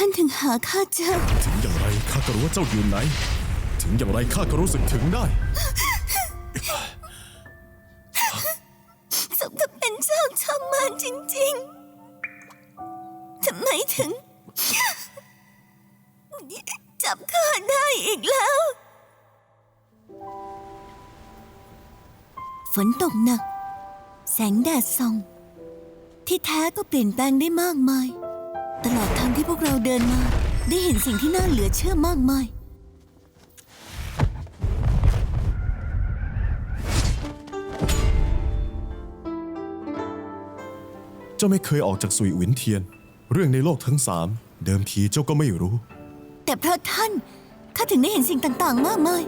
ท่านถึงหาข้าเจอ ถึงอย่างไรข้าก็รู้ว่าเจ้าอยู่ไหน ถึงอย่างไรข้าก็รู้สึกถึงได้ สมกับเป็นเจ้าชาวมารจริงๆ ทำไมถึง จับข้าได้อีกแล้ว ฝนตกหนัก แสงแดดส่อง ที่แท้ก็เปลี่ยนแปลงได้มากมาย ตลอดทางที่พวกเราเดินมา ได้เห็นสิ่งที่น่าเหลือเชื่อมากมาย เจ้าไม่เคยออกจากสุยหวินเทียน เรื่องในโลกทั้งสามเดิมทีเจ้าก็ไม่รู้ แต่เพราะท่านข้าถึงได้เห็นสิ่งต่างๆ มากมาย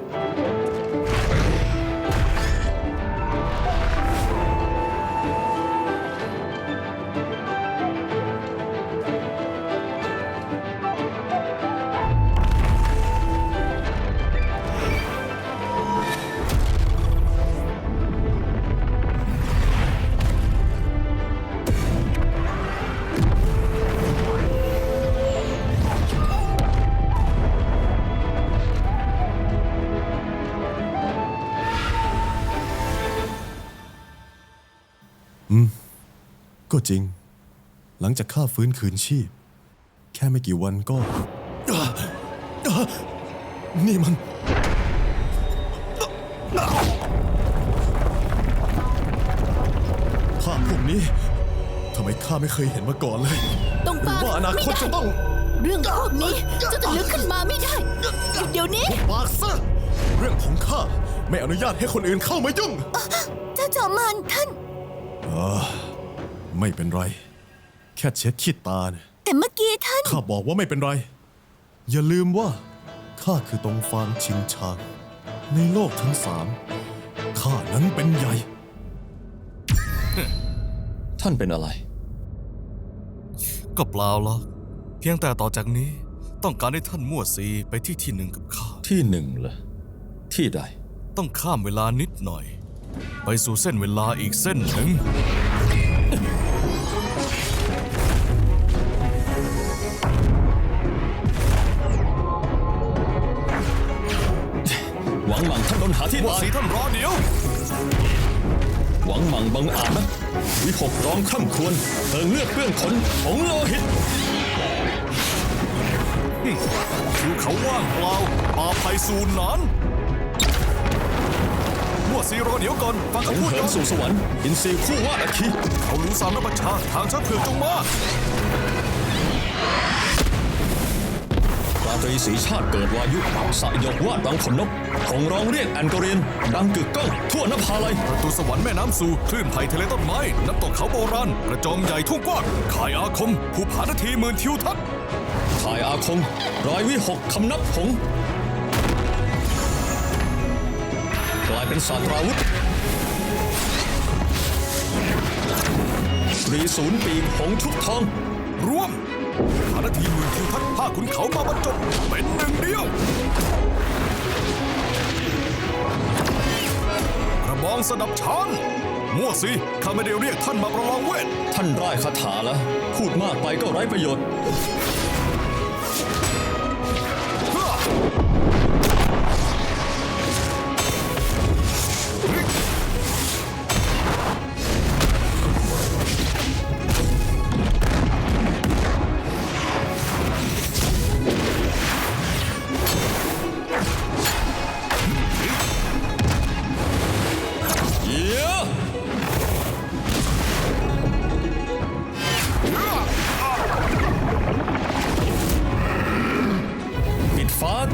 ก็จริง หลังจากข้าฟื้นคืนชีพ แค่ไม่กี่วันก็อะอะนี่มัน ภาพพวกนี้ทำไมข้าไม่เคยเห็นมาก่อนเลยต้องหรือปาว่าอนาคตจะต้อง เรื่องพวกนี้เจะจะลึกขึ้นมาไม่ได้หยุดเดี๋ยวนี้ ปากซะเรื่องของข้าไม่อนุญาตให้คนอื่นเข้ามายุ่ง เจ้าจอมมารท่าน ไม่เป็นไร แค่เช็ดขี้ตาเนี่ยแต่เมื่อกี้ท่านข้าบอกว่าไม่เป็นไร อย่าลืมว่าข้าคือตรงฟางชิงชาง ในโลกทั้งสามข้านั้นเป็นใหญ่ ท่านเป็นอะไร ก็เปล่าหรอกเพียงแต่ต่อจากนี้ต้องการให้ท่านมั่วซีไปที่ที่หนึ่งกับข้า ที่หนึ่งเหรอที่ใด ต้องข้ามเวลานิดหน่อย ไปสู่เส้นเวลาอีกเส้นหนึ่ง หวังหมังท่านโดนหาที่มั่วตายซีท่านรอเดี๋ยว หวังหมังบังอาจนะวิหกร้องคร่ำครวญเติงเลือดเปื้อนขนของโลหิตคือเขาว่างเปล่าป่าไผ่สูนนานมั่ วซีรอเดี๋ยวก่อน ฟังของคำพูดเหิก่นอนสู่สวรรค์อินทรีย์คู่วาดอัคคีเขารู้สามรับประชาทางช้างเผือกจงมาราตรีสีชาติเกิดวายุสยบวาดรังขนนกของร้องเรียกแอนโกเรียน ดังกึกก้องทั่วนภาลัย ประตูสวรรค์แม่น้ำสู่คลื่นไผ่ทะเลต้นไม้น้ำตกเขาโบราณกระจอมใหญ่ทุ่งกว้างขายอาคม ภูผานาทีหมื่นทิวทัศน์ ถ่ายอาคมร้อยวิหกคำนับผง กลายเป็นศาสตราวุธตรีศูนย์ปีกหงชุบทอง ร่วมหานาทีหมื่นทิวทัศน์ผ้าขุนเขามาบรรจบเป็นหนึ่งเดียวกระบองสนับช้างมั่วสิข้าไม่ได้เรียกท่านมาประลองเวท ท่านร่ายคาถาแล้ว พูดมากไปก็ไร้ประโยชน์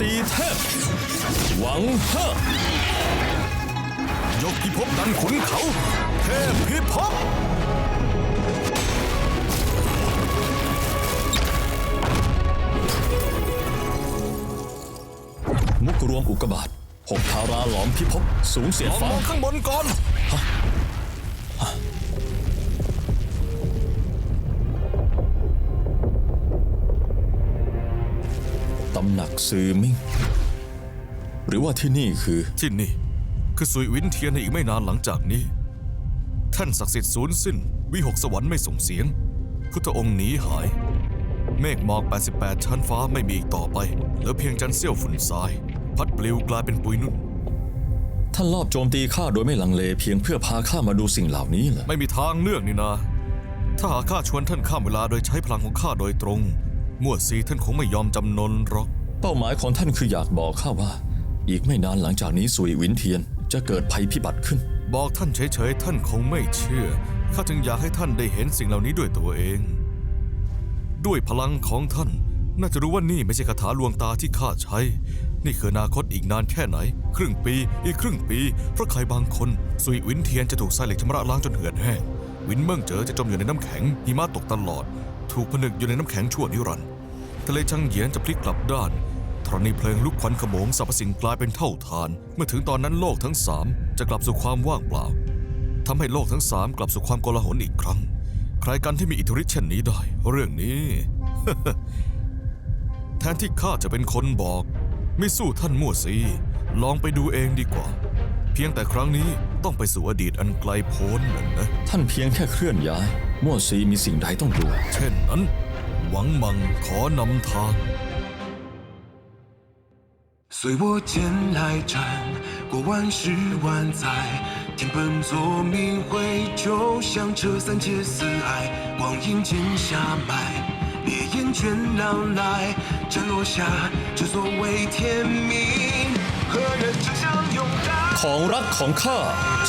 ตีเทพ หวังเฮ้อยกพิภพดันขุนเขา เทพพิภพมุกรวมอุกบาตหกทาราหลอมพิภพสูงเสียดฟ้ามองข้างบนก่อน ซือมิงหรือว่าที่นี่คือที่นี่ คือสุยวินเทียนในอีกไม่นานหลังจากนี้ ท่านศักดิ์สิทธิ์สูญสิ้น วิหกสวรรค์ไม่ส่งเสียง พุทธองค์หนีหาย เมฆหมอก 88 ชั้นฟ้าไม่มีอีกต่อไปเหลือเพียงจันทร์เสี้ยวฝุ่นทราย พัดปลิวกลายเป็นปุยนุ่น ท่านลอบโจมตีข้าโดยไม่ลังเลเพียงเพื่อพาข้ามาดูสิ่งเหล่านี้เหรอไม่มีทางเลือกนี่นาถ้าหากข้าชวนท่านข้ามเวลาโดยใช้พลังของข้าโดยตรงมั่วซีท่านคงไม่ยอมจำนนหรอก เป้าหมายของท่านคืออยากบอกข้าว่า อีกไม่นานหลังจากนี้สุยวินเทียนจะเกิดภัยพิบัติขึ้น บอกท่านเฉยๆท่านคงไม่เชื่อ ข้าจึงอยากให้ท่านได้เห็นสิ่งเหล่านี้ด้วยตัวเอง ด้วยพลังของท่าน น่าจะรู้ว่านี่ไม่ใช่คาถาลวงตาที่ข้าใช้ นี่คืออนาคตอีกนานแค่ไหน ครึ่งปี อีกครึ่งปี เพราะใครบางคนสุยวินเทียนจะถูกทรายเหล็กชำระล้างจนเหือดแห้ง วินเมิ่งเจอจะจมอยู่ในน้ำแข็งหิมะตกตลอด ถูกผนึกอยู่ในน้ำแข็งชั่วนิรันดร์ ทะเลชังเหยียนจะพลิกกลับด้านธรณีเพลิงลุกควันขโมงสรรพสิ่งกลายเป็นเท่าทาน เมื่อถึงตอนนั้นโลกทั้งสามจะกลับสู่ความว่างเปล่าทำให้โลกทั้งสามกลับสู่ความโกลาหลอีกครั้ง ใครกันที่มีอิทธิฤทธิ์เช่นนี้ได้ เรื่องนี้ แทนที่ข้าจะเป็นคนบอก ไม่สู้ท่านมั่วซีลองไปดูเองดีกว่า เพียงแต่ครั้งนี้ต้องไปสู่อดีตอันไกลโพ้นนั่นนะ ท่านเพียงแค่เคลื่อนย้าย มั่วซีมีสิ่งใดต้องกลัว เช่นนั้น หวังมังขอนำทาง 随我剑来斩，过万世万载，天本作明辉，就像这三界四爱，光阴渐下埋，烈焰卷浪来，斩落下这所谓天命，何人只想勇敢？ ของรักของข้า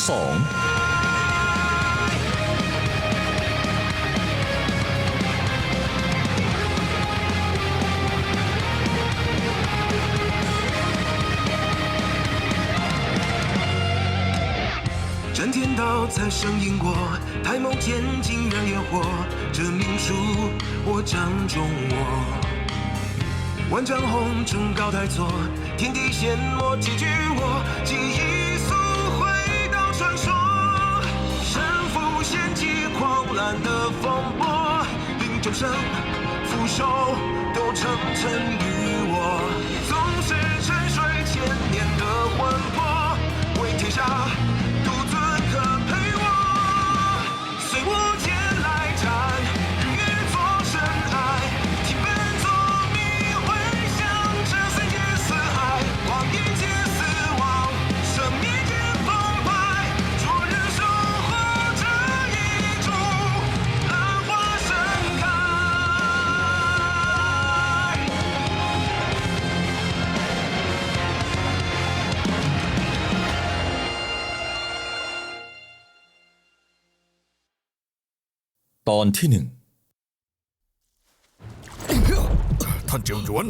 สอง 天道残生因果，太眸间竟燃烟火，这命数我掌中握。万丈红尘高台坐，天地仙魔几句我，记忆溯回到传说。身负掀起狂澜的风波，令众生俯首都成尘与我。 ตอนที่หนึ่งท่านเจียวหยวน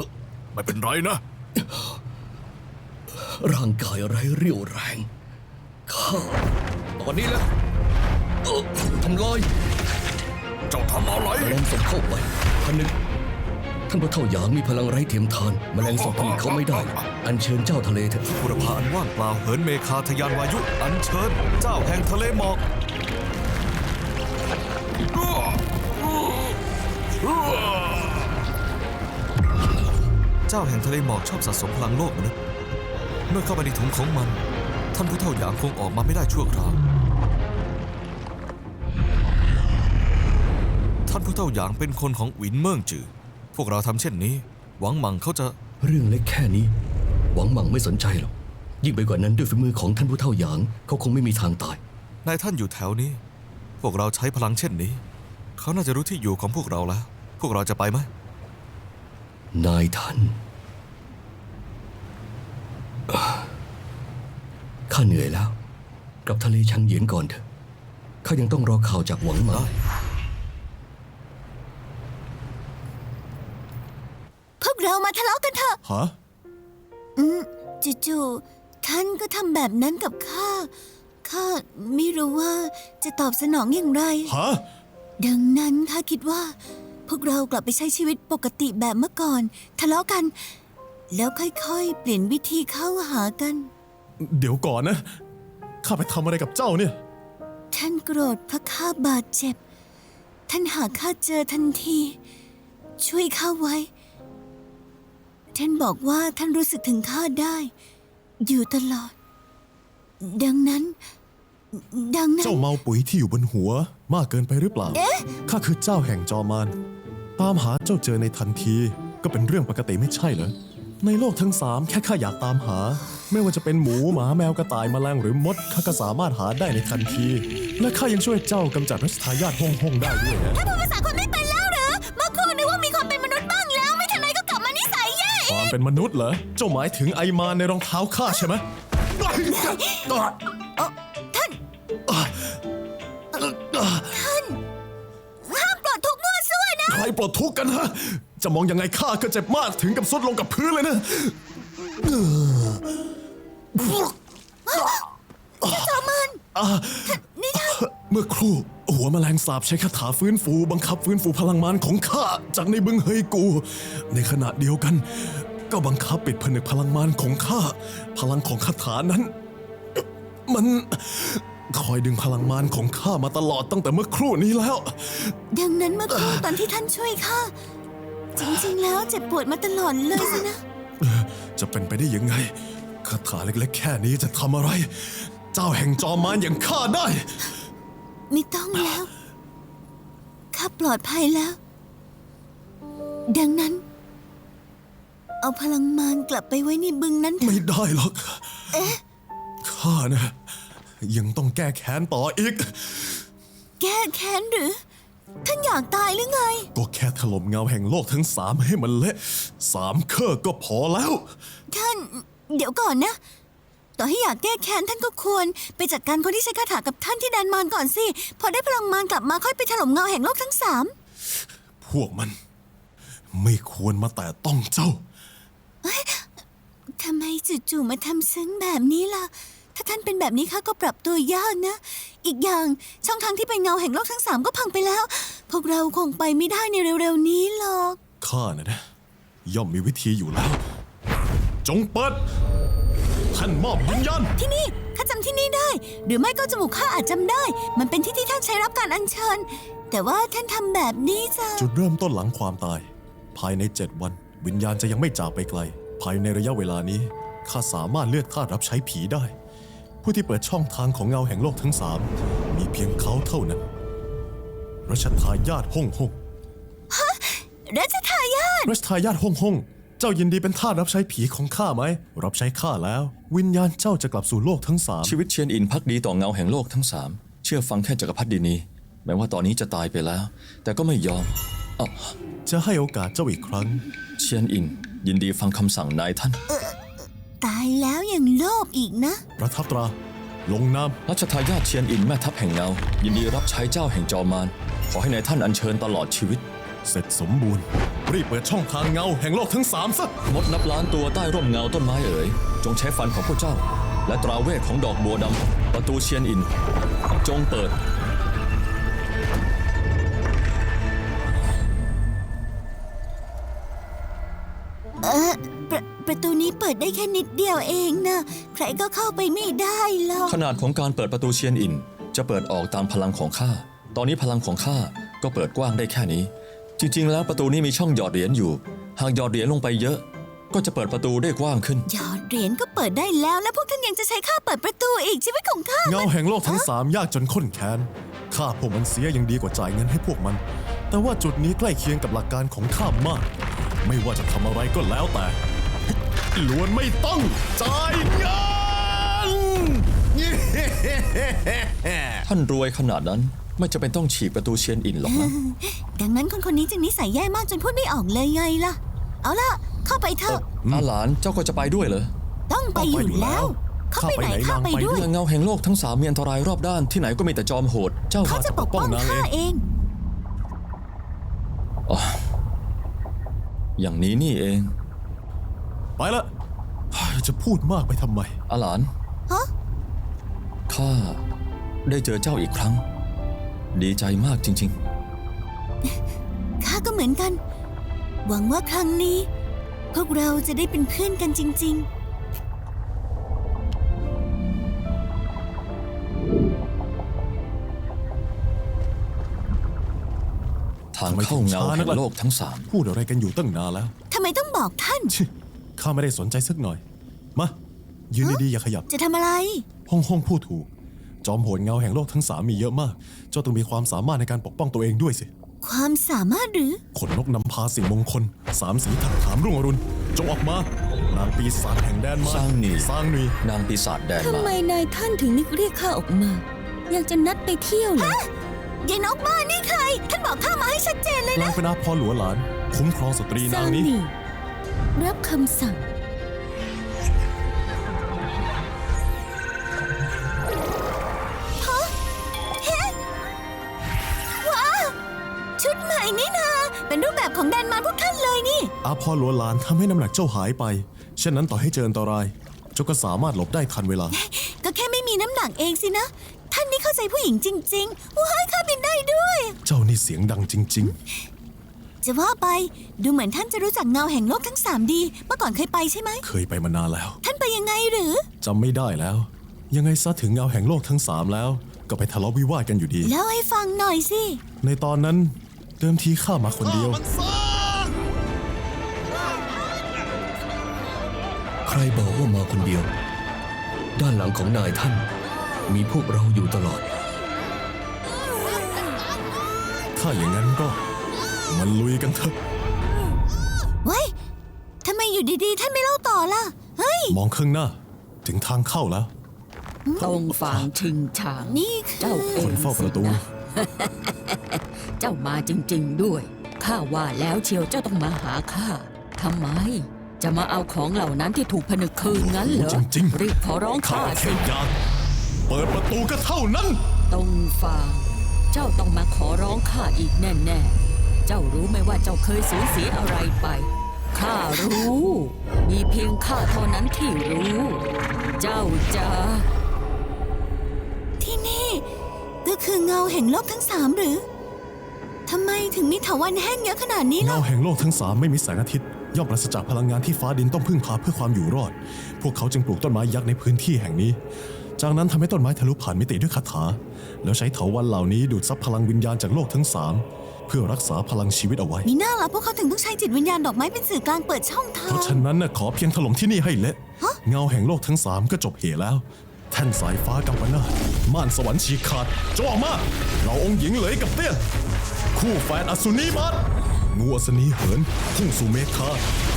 ไม่เป็นไรนะ ร่างกายไร้เรี่ยวแรง ข้า ตอนนี้แหละเอ่อทำลายเจ้าทำอะไร แมลงสบเข้าไปพนึกท่านพระเท่าหยางมีพลังไร้เทียมทานแมลงสบผลิตเขาไม่ได้ อัญเชิญเจ้าทะเลเถอะ บุรพาอันว่างเปล่าเหินเมฆาทะยานวายุ อันเชิญ เจ้าแห่งทะเลหมอก เจ้าแห่งทะเลหมอกชอบสะสมพลังโลกมนุษย์เมื่อเข้าไปในถุงของมัน ท่านผู้เท่าหยางคงออกมาไม่ได้ชั่วคราว ท่านผู้เท่าหยางเป็นคนของหวินเมิงจือ พวกเราทำเช่นนี้ หวังหมังเขาจะเรื่องเล็กแค่นี้ หวังหมังไม่สนใจหรอก ยิ่งไปกว่านั้นด้วยฝีมือของท่านผู้เท่าหยาง เขาคงไม่มีทางตาย นายท่านอยู่แถวนี้ พวกเราใช้พลังเช่นนี้ เขาน่าจะรู้ที่อยู่ของพวกเราแล้ว พวกเราจะไปไหม นายท่านอ่าข้าเหนื่อยแล้ว กลับทะเลชังเหยียนก่อนเถอะ ข้ายังต้องรอข่าวจากหวังหมังพวกเรามาทะเลาะกันเถอะ ฮะจู่ๆท่านก็ทำแบบนั้นกับข้า ข้าไม่รู้ว่าจะตอบสนองอย่างไร ฮะ ดังนั้นข้าคิดว่า พวกเรากลับไปใช้ชีวิตปกติแบบเมื่อก่อน ทะเลาะกัน แล้วค่อยๆ เปลี่ยนวิธีเข้าหากัน เดี๋ยวก่อนนะ ข้าไปทำอะไรกับเจ้าเนี่ย ท่านโกรธเพราะข้าบาดเจ็บ ท่านหาข้าเจอทันที ช่วยข้าไว้ ท่านบอกว่าท่านรู้สึกถึงข้าได้ อยู่ตลอด ดังนั้น ดังนั้น เจ้าเมาปุ๋ยที่อยู่บนหัว มากเกินไปหรือเปล่า ข้าคือเจ้าแห่งจอมาน ตามหาเจ้าเจอในทันทีก็เป็นเรื่องปกติไม่ใช่เหรอ ในโลกทั้งสามแค่ข้าอยากตามหา ไม่ว่าจะเป็นหมูหมาแมวกระต่ายแมลงหรือมดข้าก็สามารถหาได้ในทันที และข้ายังช่วยเจ้ากำจัดรัชทายาทฮ่องฮ่องได้ด้วยนะถ้าพูดภาษาคนไม่เป็นแล้วเหรอเมื่อครู่นึกว่ามีความเป็นมนุษย์บ้างแล้ว ไม่ทันไรก็กลับมานิสัยแย่ความเป็นมนุษย์เหรอเจ้าหมายถึงไอมารในรองเท้าข้าใช่ไหม ปลดทุกข์กันฮะ จะมองยังไงข้าก็เจ็บมากถึงกับซุดลงกับพื้นเลยนะจอมันนี่ท่านเมื่อครู่หัวแมลงสาบใช้คาถาฟื้นฟูบังคับฟื้นฟูพลังมารของข้าจากในบึงเฮยกู ในขณะเดียวกัน ก็บังคับปิดผนึกพลังมารของข้า พลังของคาถานั้น มัน คอยดึงพลังมารของข้ามาตลอดตั้งแต่เมื่อครู่นี้แล้ว ดังนั้นเมื่อครู่ตอนที่ท่านช่วยข้าจริงๆแล้วเจ็บปวดมาตลอดเลยสินะ จะเป็นไปได้ยังไงคาถาเล็กๆ แค่นี้จะทำอะไร เจ้าแห่งจอมมารอย่างข้าได้ ไม่ต้องแล้วข้าปลอดภัยแล้ว ดังนั้น เอาพลังมารกลับไปไว้ในบึงนั้นเถไม่อะได้หรอกข้านะ ยังต้องแก้แค้นต่ออีก แก้แค้นหรือ ท่านอยากตายหรือไง ก็แค่ถล่มเงาแห่งโลกทั้งสามให้มันเละสามเครือก็พอแล้ว ท่าน เดี๋ยวก่อนนะ ต่อให้อยากแก้แค้นท่านก็ควร ไปจัดการคนที่ใช้คาถากับท่านที่แดนมารก่อนสิ พอได้พลังมารกลับมาค่อยไปถล่มเงาแห่งโลกทั้งสาม พวกมัน ไม่ควรมาแต่ต้องเจ้า ทำไมจู่ๆมาทำซึ้งแบบนี้ล่ะ ถ้าท่านเป็นแบบนี้ข้าก็ปรับตัวยากนะ อีกอย่างช่องทางที่ไปเงาแห่งโลกทั้งสามก็พังไปแล้ว พวกเราคงไปไม่ได้ในเร็วๆนี้หรอก ข้านะนะ ย่อมมีวิธีอยู่แล้ว จงเปิด ท่านมอบวิญญาณที่นี่ข้าจำที่นี่ได้ หรือไม่ก็จมูกข้าอาจจำได้ มันเป็นที่ที่ท่านใช้รับการอัญเชิญ แต่ว่าท่านทำแบบนี้จะจุดเริ่มต้นหลังความตาย ภายในเจ็ดวัน วิญญาณจะยังไม่จากไปไกล ภายในระยะเวลานี้ข้าสามารถเลือกท่าสรับใช้ผีได้ ผู้ที่เปิดช่องทางของเงาแห่งโลกทั้งสามมีเพียงเขาเท่านั้นรัชทายาทฮ่องฮ่องรัชทายาทรัชทายาทฮ่องฮ่องเจ้ายินดีเป็นท่าสรับใช้ผีของข้าไหม รับใช้ข้าแล้ว วิญญาณเจ้าจะกลับสู่โลกทั้งสามชีวิตเชียนอินพักดีต่อเงาแห่งโลกทั้งสามเชื่อฟังแค่จักรพรรดินีแม้ว่าตอนนี้จะตายไปแล้ว แต่ก็ไม่ยอมอ้าวจะให้โอกาสเจ้าอีกครั้ง เชียนอิน ยินดีฟังคำสั่งนายท่าน ตายแล้วยังโลภอีกนะ ประทับตรา ลงนามรัชทายาทเชียนอินแม่ทัพแห่งเงา ยินดีรับใช้เจ้าแห่งจอมมารขอให้นายท่านอัญเชิญตลอดชีวิต เสร็จสมบูรณ์ รีบเปิดช่องทางเงาแห่งโลกทั้งสามซะ มดนับล้านตัวใต้ร่มเงาต้นไม้เอ๋ย จงใช้ฟันของพวกเจ้า และตราเวทของดอกบัวดำประตูเชียนอิน จงเปิด นี้เปิดได้แค่นิดเดียวเองนะใครก็เข้าไปไม่ได้หรอกขนาดของการเปิดประตูเชียนอิน จะเปิดออกตามพลังของข้า ตอนนี้พลังของข้าก็เปิดกว้างได้แค่นี้ จริง ๆ แล้วประตูนี้มีช่องหยอดเหรียญอยู่ หากหยอดเหรียญลงไปเยอะ ก็จะเปิดประตูได้กว้างขึ้น หยอดเหรียญก็เปิดได้แล้ว แล้วพวกท่านยังจะใช้ค่าเปิดประตูอีกชีวิตของข้าเงาแห่งโลกทั้งสามยากจนข้นแค้นข้าพวกมันเสียยังดีกว่าจ่ายเงินให้พวกมัน แต่ว่าจุดนี้ใกล้เคียงกับหลักการของข้ามาก ไม่ว่าจะทำอะไรก็แล้วแต่ ล้วนไม่ต้องจ่ายเงิน ท่านรวยขนาดนั้น ไม่จะเป็นต้องฉีกประตูเชียนอินหรอกนะ ดังนั้นคนคนนี้จึงนิสัยแย่มากจนพูดไม่ออกเลยไงล่ะ เอาล่ะ เข้าไปเถอะ อาหลานเจ้าก็จะไปด้วยเหรอต้องไปอยู่แล้ว เข้าไปไหนเข้าไปด้วยเงาแห่งโลกทั้งสามมีอันตรายรอบด้านที่ไหนก็มีแต่จอมโหด เจ้าเขาจะปกป้องข้าเองอย่างนี้นี่เอง ไปละจะพูดมากไปทำไม อาหลานฮะ ข้าได้เจอเจ้าอีกครั้ง ดีใจมากจริง ข้าก็เหมือนกัน หวังว่าครั้งนี้ พวกเราจะได้เป็นเพื่อนกันจริงๆทางเข้าเงาแห่งโลกทั้งสาม พูดอะไรกันอยู่ตั้งนานแล้วๆทำไมต้องบอกท่าน ชิ ข้าไม่ได้สนใจสักหน่อย มา ยืนดีๆอย่าขยับ จะทำอะไร ห้องห้องพูดถูก จอมโหดเงาแห่งโลกทั้งสามมีเยอะมาก เจ้าต้องมีความสามารถในการปกป้องตัวเองด้วยสิ ความสามารถหรือ ขนนกนำพาสิ่งมงคล สามสีถักถามรุ่งอรุณ จงออกมา นางปีศาจแห่งแดนมาสร้างหนี สร้างหนี นางปีศาจแดนทำมา ไมนายท่านถึงนึกเรียกข้าออกมา อยากจะนัดไปเที่ยวเหรอยายนกบ้านี่ใคร ท่านบอกข้ามาให้ชัดเจนเลยกลานะยเป็นอาพรหลวหลาน คุ้มครองสตรีนางนี้รั บคำสั่ง ฮะเฮ้ว้าวชุดใหม่นี่นา เป็นรูปแบบของแดนมารพวกท่านเลยนี่ อาพรหลวหลานทำให้น้ำหนักเจ้าหายไป เช่นนั้นต่อให้เจออันตราย เจ้าก็สามารถหลบได้ทันเวลา ก็แค่ไม่มีน้ำหนักเองสินะ ท่านนี่เข้าใจผู้หญิงจริงๆว้ายข้าบินได้ด้วย เจ้านี่เสียงดังจริง จะว่าไป ดูเหมือนท่านจะรู้จักเงาแห่งโลกทั้งสามดี เมื่อก่อนเคยไปใช่ไหมๆเคยไปมานานแล้ว ท่านไปยังไงหรือจำไม่ได้แล้ว ยังไงซะถึงเงาแห่งโลกทั้งสามแล้ว ก็ไปทะเลาะวิวาทกันอยู่ดี เล่าให้ฟังหน่อยสิ ในตอนนั้นเดิมทีข้ามาคนเดียว ใครบอกว่ามาคนเดียว ด้านหลังของนายท่าน มีพวกเราอยู่ตลอด ถ้าอย่างนั้นก็ มันลุยกันเถอะ เว้ยทำไมอยู่ดีๆ ท่านไม่เล่าต่อล่ะ เฮ้ย มองข้างหน้า ถึงทางเข้าแล้ว ตรงฝางชิงฉางนี่คือ เจ้าเอคนงเฝ้าประตู สินะเจ้ามาจริง ๆ ด้วย ข้าว่าแล้วเชียวเจ้าต้องมาหาข้าทำไม จะมาเอาของเหล่านั้นที่ถูกผนึกคืนงั้นเหรอจริงๆรีบขอร้องข้าข้าแค่สิอยากเปิดประตูก็เท่านั้น ตรงฝาง เจ้าต้องมาขอร้องข้าอีกแน่ ๆ เจ้ารู้ไหมว่าเจ้าเคยสูญเสียอะไรไปข้ารู้ มีเพียงข้าเท่านั้นที่รู้ เจ้าจะที่นี่ก็คือเงาแห่งโลกทั้งสามหรือทำไมถึงมีเถาวันแห้งเยอะขนาดนี้เงาล่ะแห่งโลกทั้งสามไม่มีแสงอาทิตย์ย่อมปราศจากพลังงานที่ฟ้าดินต้องพึ่งพาเพื่อความอยู่รอด พวกเขาจึงปลูกต้นไม้ยักษ์ในพื้นที่แห่งนี้ จากนั้นทำให้ต้นไม้ทะลุผ่านมิติด้วยคาถา แล้วใช้เถาวันเหล่านี้ดูดซับพลังวิญญาณจากโลกทั้งสาม เพื่อรักษาพลังชีวิตเอาไว้ มีหน้าล่ะพวกเขาถึงต้องใช้จิตวิญญาณดอกไม้เป็นสื่อกลางเปิดช่องทาเพง ราะฉะนั้นน่ะขอเพียงถล่มที่นี่ให้เละ ฮะ เงาแห่งโลกทั้งสามก็จบเหแล้ว แท่นสายฟ้ากำปนาตม่านสวรรค์ฉีกขาดจงออกมาเราองค์หญิงเหลยกับเตี้ยคู่แฝดอสุนีบาทงูอัศนีเหิน พุ่งสู่เมฆา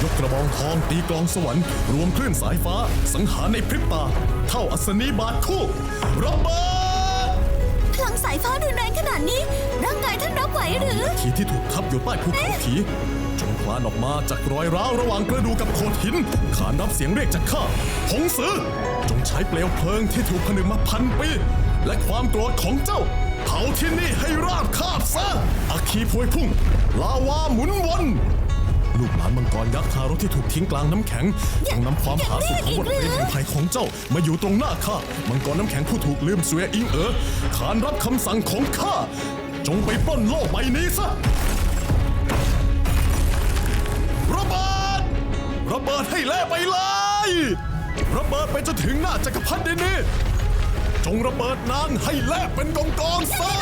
ยกกระบองทองตีกลองสวรรค์ รวมคลื่นสายฟ้า สังหารในพริบตา เท่าอัศนีบาทคู่ระเบิด พลังสายฟ้ารุนแรงขนาดนี้ ไหวหรือทีที่ถูกทับอยู่ใต้ภูเขาผีจงคลานออกมาจากรอยร้าวระหว่างกระดูกกับโขดหิน ขานรับเสียงเรียกจากข้าหงสือ จงใช้เปลวเพลิงที่ถูกผนึกมาพันปี และความโกรธของเจ้า เผาที่นี่ให้ราบคาบซะอัคคีพวยพุ่ง ลาวาหมุนวนลูกหลานมังกรยักษ์ทารกที่ถูกทิ้งกลางน้ำแข็งจงนำความผาสุกของบทเพลงแห่งภัยของเจ้ามาอยู่ตรงหน้าข้า มังกรน้ำแข็งผู้ถูกลืมเสวยอิงเอ๋อขานรับคำสั่งของข้า จงไปปล้นโลกใบนี้ซะ ระเบิด ระเบิดให้เละไปเลย ระเบิดไปจนถึงหน้าจักรพรรดินี้จงระเบิดนางให้เละเป็นกองกองๆซะ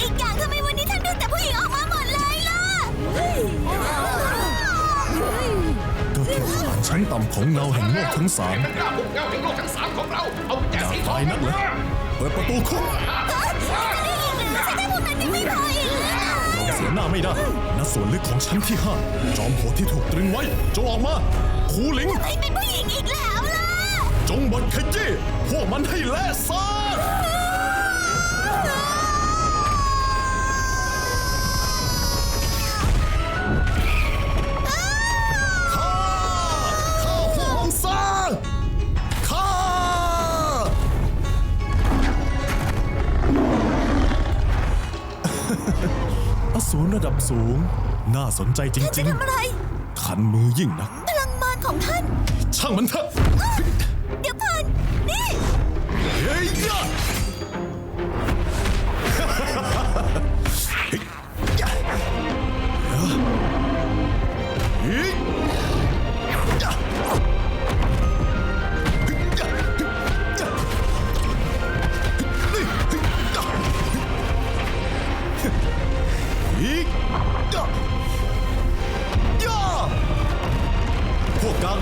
อีกอย่างทำไมวันนี้ท่านดูแต่ผู้หญิงออกมาหมดเลยล่ะก็แค่ทหารชั้นต่ำของเงาแห่งโลกทั้งสามกล้าบุกเงาแห่งโลกทั้งสามของเรา เอากุญแจอยากสีทอตางยนักเหรอ เปิดประตูคุกไม่พออีกแล้วเราเสียหน้าไม่ได้ณส่วนลึกของชั้นที่ห้าจอมโหดที่ถูกตรึงไว้ จงออกมาคูหลิงไม่เป็นผู้หญิงอีกแล้วล่ะ จงบดขยี้พวกมันให้แล่ซะ อสูรระดับสูง น่าสนใจจท่านริจะงทำอะไร ๆ ขันมือยิ่งนัก พลังมารของท่าน ช่างมันเถอะเดี๋ยวก่อนนี่ เฮ้ยยะ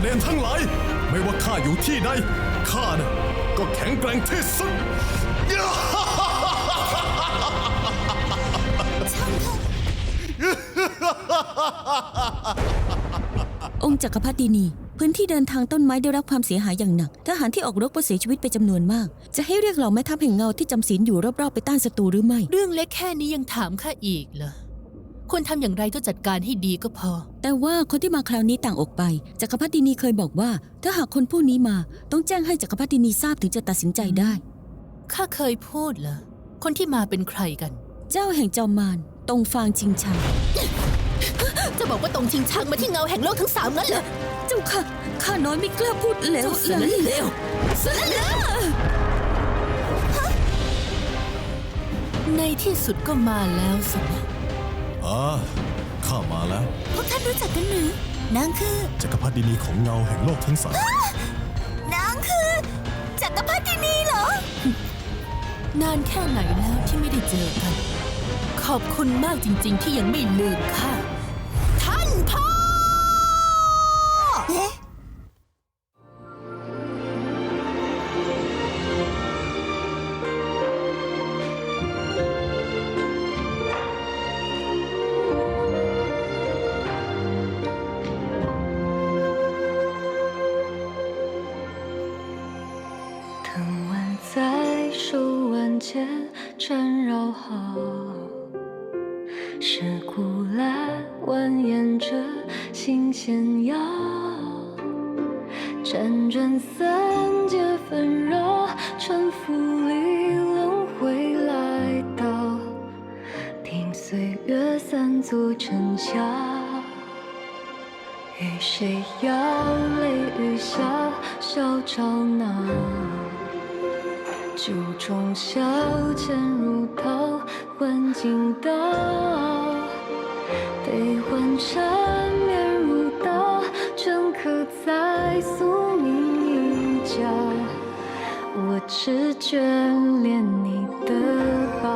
เดนทั้งหลาย ไม่ว่าข้าอยู่ที่ใดข้าน่ะก็แข็งแกร่งที่สุดองค์จักรพรรดินี พื้นที่เดินทางต้นไม้ได้รับความเสียหายอย่างหนัก ทหารที่ออกรบก็เสียชีวิตไปจำนวนมาก จะให้เรียกเหล่าแม่ทัพแห่งเงาที่จำศีลอยู่รอบๆไปต้านศัตรูหรือไม่ เรื่องเล็กแค่นี้ยังถามข้าอีกเหรอ ควรทำอย่างไรก็จัดการให้ดีก็พอ แต่ว่าคนที่มาคราวนี้ต่างออกไปจักรพรรดินีเคยบอกว่า ถ้าหากคนผู้นี้มาต้องแจ้งให้จักรพรรดินีทราบถึงจะตัดสินใจได้ ข้าเคยพูดเหรอ คนที่มาเป็นใครกัน เจ้าแห่งจอมมารตรงฟางชิงชัง จะบอกว่าตรงชิงชังมาที่เงาแห่งโลกทั้งสามงั้นเหรอ เจ้าค่ะข้าน้อยไม่กล้าพูดแล้วเจ้าสารเลวสารเลวในที่สุดก็มาแล้วสินะ อ่าข้ามาแล้ว พวกท่านรู้จักกันหรือนางคือ จักรพรรดินีของเงาแห่งโลกทั้งสามนางคือ จักรพรรดินีเหรอ นานแค่ไหนแล้วที่ไม่ได้เจอกัน ขอบคุณมากจริง ๆ ที่ยังไม่ลืมข้า 藤蔓在手腕间缠绕好，是古来蜿蜒着新仙药，辗转三界纷扰，沉浮里轮回来到，听岁月散作尘嚣。与谁要泪与笑，笑朝哪？酒中笑，剑如刀，幻境刀，悲欢缠绵如刀，镌刻在宿命一角。我只眷恋你的宝。